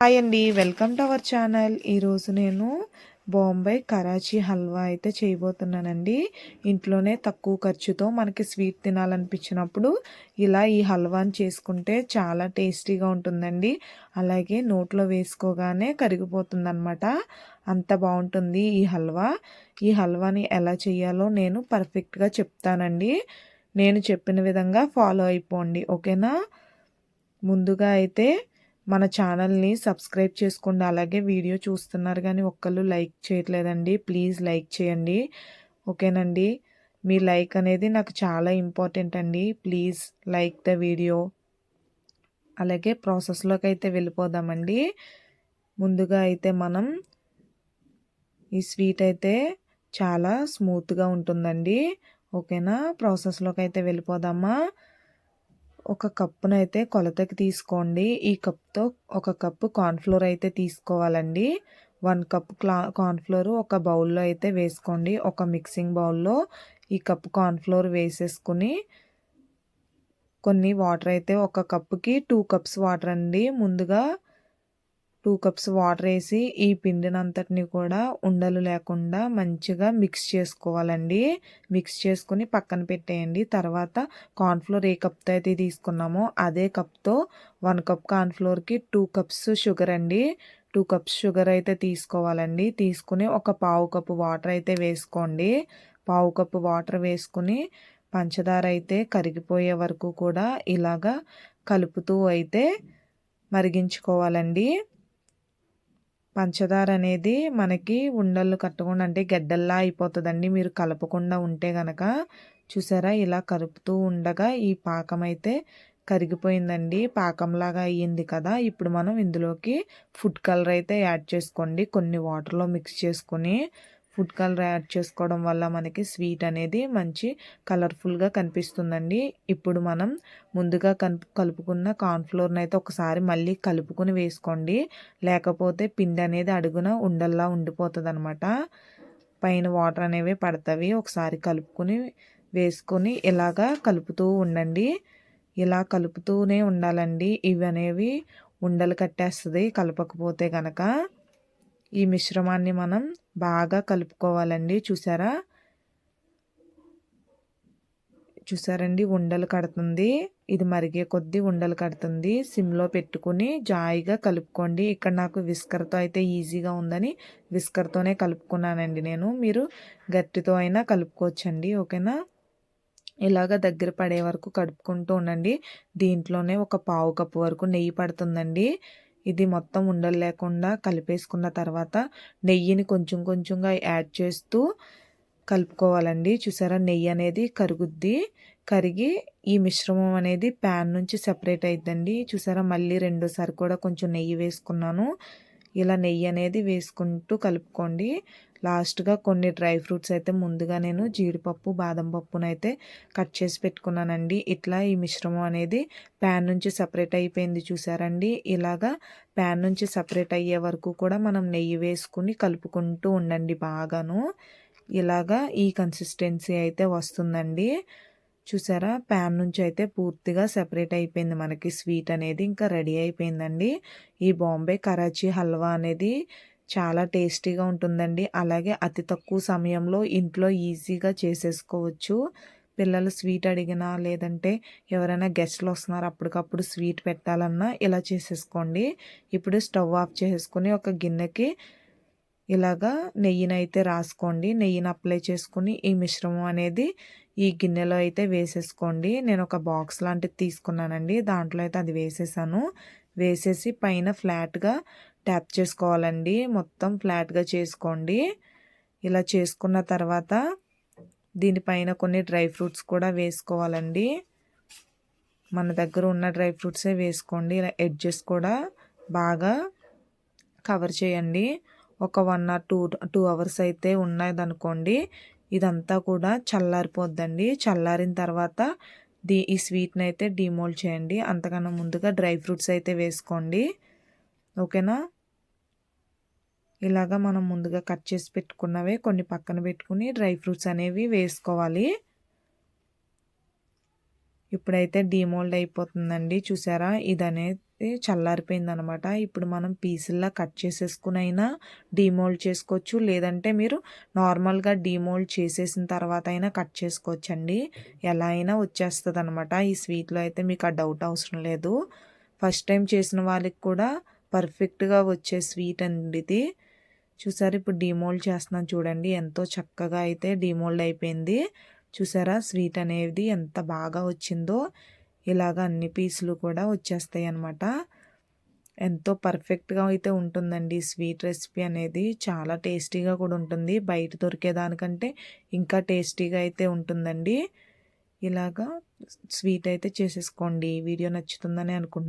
Hi అండి welcome to our channel ఈరోజు నేను బాంబే కరాచీ హల్వా అయితే చేయబోతున్నానండి. ఇంట్లోనే తక్కువ ఖర్చుతో మనకి స్వీట్ తినాలనిపించినప్పుడు ఇలా ఈ హల్వాని చేసుకుంటే చాలా టేస్టీగా ఉంటుందండి. అలాగే నోట్లో వేసుకోగానే కరిగిపోతుందన్నమాట. అంత బాగుంటుంది ఈ హల్వా ఈ హల్వాని ఎలా చేయాలో నేను పర్ఫెక్ట్గా చెప్తానండి. నేను చెప్పిన విధంగా ఫాలో అయిపోండి ఓకేనా? ముందుగా అయితే మన ఛానల్ని సబ్స్క్రైబ్ చేసుకోండి. అలాగే వీడియో చూస్తున్నారు కానీ ఒక్కళ్ళు లైక్ చేయట్లేదండి. ప్లీజ్ లైక్ చేయండి. ఓకేనండి? మీ లైక్ అనేది నాకు చాలా ఇంపార్టెంట్ అండి. Please like the video. అలాగే ప్రాసెస్లోకి అయితే వెళ్ళిపోదామండి. ముందుగా అయితే మనం ఈ స్వీట్ అయితే చాలా స్మూత్గా ఉంటుందండి. ఓకేనా? ప్రాసెస్లోకి అయితే వెళ్ళిపోదామా? ఒక కప్పునైతే కొలతకి తీసుకోండి. ఈ కప్తో ఒక కప్పు కార్న్ఫ్లోర్ అయితే తీసుకోవాలండి. వన్ కప్ క్లా కార్న్ఫ్లోర్ ఒక బౌల్లో అయితే వేసుకోండి. ఒక మిక్సింగ్ బౌల్లో ఈ కప్పు కార్న్ఫ్లోర్ వేసేసుకుని కొన్ని వాటర్ అయితే ఒక కప్పుకి టూ కప్స్ వాటర్ అండి. ముందుగా టూ కప్స్ వాటర్ వేసి ఈ పిండినంతటిని కూడా ఉండలు లేకుండా మంచిగా మిక్స్ చేసుకోవాలండి. మిక్స్ చేసుకుని పక్కన పెట్టేయండి. తర్వాత కార్న్ఫ్లోర్ ఏ కప్తో అయితే తీసుకున్నామో అదే కప్తో వన్ కప్ కార్న్ఫ్లోర్కి టూ కప్స్ షుగర్ అండి. టూ కప్స్ షుగర్ అయితే తీసుకోవాలండి. తీసుకుని ఒక పావు కప్పు వాటర్ అయితే వేసుకోండి. పావు కప్పు వాటర్ వేసుకుని పంచదార అయితే కరిగిపోయే వరకు కూడా ఇలాగా కలుపుతూ అయితే మరిగించుకోవాలండి. పంచదార అనేది మనకి ఉండలు కట్టకుండా అంటే గడ్డల్లా అయిపోతుందండి. మీరు కలపకుండా ఉంటే గనక చూసారా? ఇలా కలుపుతూ ఉండగా ఈ పాకం అయితే కరిగిపోయిందండి. పాకంలాగా అయ్యింది కదా! ఇప్పుడు మనం ఇందులోకి ఫుడ్ కలర్ అయితే యాడ్ చేసుకోండి. కొన్ని వాటర్లో మిక్స్ చేసుకొని ఫుడ్ కలర్ యాడ్ చేసుకోవడం వల్ల మనకి స్వీట్ అనేది మంచి కలర్ఫుల్గా కనిపిస్తుందండి. ఇప్పుడు మనం ముందుగా కలుపు కలుపుకున్న కార్న్ఫ్లోర్ని అయితే ఒకసారి మళ్ళీ కలుపుకుని వేసుకోండి. లేకపోతే పిండి అనేది అడుగున ఉండల్లా ఉండిపోతుంది అనమాట పైన వాటర్ అనేవి పడతవి. ఒకసారి కలుపుకుని వేసుకొని ఇలాగా కలుపుతూ ఉండండి. ఇలా కలుపుతూనే ఉండాలండి. ఇవి అనేవి ఉండలు కట్టేస్తుంది. కలపకపోతే కనుక ఈ మిశ్రమాన్ని మనం బాగా కలుపుకోవాలండి. చూసారా? చూసారండి? ఉండలు కడుతుంది. ఇది మరిగే కొద్దీ ఉండలు కడుతుంది. సిమ్లో పెట్టుకుని జాయిగా కలుపుకోండి. ఇక్కడ నాకు విస్కర్తో అయితే ఈజీగా ఉందని విస్కర్తోనే కలుపుకున్నానండి నేను. మీరు గట్టితో అయినా కలుపుకోవచ్చండి. ఓకేనా? ఇలాగ దగ్గర పడే వరకు కలుపుకుంటూ ఉండండి. దీంట్లోనే ఒక పావు కప్పు వరకు నెయ్యి పడుతుందండి. ఇది మొత్తం ఉండలు లేకుండా కలిపేసుకున్న తర్వాత నెయ్యిని కొంచెం కొంచెంగా యాడ్ చేస్తూ కలుపుకోవాలండి. చూసారా? నెయ్యి అనేది కరుగుద్ది. కరిగి ఈ మిశ్రమం అనేది ప్యాన్ నుంచి సెపరేట్ అయిద్దండి. చూసారా? మళ్ళీ రెండోసారి కూడా కొంచెం నెయ్యి వేసుకున్నాను. ఇలా నెయ్యి అనేది వేసుకుంటూ కలుపుకోండి. లాస్ట్గా కొన్ని డ్రై ఫ్రూట్స్ అయితే ముందుగా నేను జీడిపప్పు బాదం పప్పునైతే కట్ చేసి పెట్టుకున్నానండి. ఇట్లా ఈ మిశ్రమం అనేది ప్యాన్ నుంచి సపరేట్ అయిపోయింది చూసారండి. ఇలాగా ప్యాన్ నుంచి సపరేట్ అయ్యే వరకు కూడా మనం నెయ్యి వేసుకుని కలుపుకుంటూ ఉండండి బాగాను. ఇలాగా ఈ కన్సిస్టెన్సీ అయితే వస్తుందండి. చూసారా? ప్యాన్ నుంచి అయితే పూర్తిగా సెపరేట్ అయిపోయింది మనకి. స్వీట్ అనేది ఇంకా రెడీ అయిపోయిందండి. ఈ బాంబే కరాచీ హల్వా అనేది చాలా టేస్టీగా ఉంటుందండి. అలాగే అతి తక్కువ సమయంలో ఇంట్లో ఈజీగా చేసేసుకోవచ్చు. పిల్లలు స్వీట్ అడిగినా లేదంటే ఎవరైనా గెస్ట్లు వస్తున్నారు అప్పటికప్పుడు స్వీట్ పెట్టాలన్నా ఇలా చేసేసుకోండి. ఇప్పుడు స్టవ్ ఆఫ్ చేసుకుని ఒక గిన్నెకి ఇలాగా నెయ్యిని అయితే రాసుకోండి. నెయ్యిని అప్లై చేసుకుని ఈ మిశ్రమం అనేది ఈ గిన్నెలో అయితే వేసేసుకోండి. నేను ఒక బాక్స్ లాంటిది తీసుకున్నానండి. దాంట్లో అయితే అది వేసేసాను. వేసేసి పైన ఫ్లాట్గా ట్యాప్ చేసుకోవాలండి. మొత్తం ఫ్లాట్గా చేసుకోండి. ఇలా చేసుకున్న తర్వాత దీనిపైన కొన్ని డ్రై ఫ్రూట్స్ కూడా వేసుకోవాలండి. మన దగ్గర ఉన్న డ్రై ఫ్రూట్సే వేసుకోండి. ఇలా ఎడ్జెస్ కూడా బాగా కవర్ చేయండి. ఒక one or two two hours అయితే ఉన్నదనుకోండి ఇదంతా కూడా చల్లారిపోద్దండి. చల్లారిన తర్వాత దీ ఈ స్వీట్ని అయితే డిమోల్డ్ చేయండి. అంతకన్నా ముందుగా డ్రై ఫ్రూట్స్ అయితే వేసుకోండి. ఓకేనా? ఇలాగా మనం ముందుగా కట్ చేసి పెట్టుకున్నవే కొన్ని పక్కన పెట్టుకుని డ్రై ఫ్రూట్స్ అనేవి వేసుకోవాలి. ఇప్పుడైతే డీమోల్డ్ అయిపోతుందండి చూసారా? ఇది అనేది చల్లారిపోయింది అనమాట ఇప్పుడు మనం పీసుల్లా కట్ చేసేసుకునైనా డీమోల్డ్ చేసుకోవచ్చు లేదంటే మీరు నార్మల్గా డీమోల్డ్ చేసేసిన తర్వాత అయినా కట్ చేసుకోవచ్చు అండి ఎలా అయినా వచ్చేస్తుంది అనమాట ఈ స్వీట్లో అయితే మీకు ఆ డౌట్ అవసరం లేదు. ఫస్ట్ టైం చేసిన వాళ్ళకి కూడా పర్ఫెక్ట్గా వచ్చే స్వీట్ అండి ఇది. చూసారు? ఇప్పుడు డీమోల్డ్ చేస్తున్నాను చూడండి. ఎంతో చక్కగా అయితే డీమోల్డ్ అయిపోయింది. చూసారా? స్వీట్ అనేది ఎంత బాగా వచ్చిందో. ఇలాగ అన్ని పీసులు కూడా వచ్చేస్తాయి అన్నమాట. ఎంతో పర్ఫెక్ట్గా అయితే ఉంటుందండి స్వీట్ రెసిపీ అనేది. చాలా టేస్టీగా కూడా ఉంటుంది. బయట దొరికేదానికంటే ఇంకా టేస్టీగా అయితే ఉంటుందండి. ఇలాగా స్వీట్ అయితే చేసేసుకోండి. వీడియో నచ్చుతుందని అనుకుంటున్నాను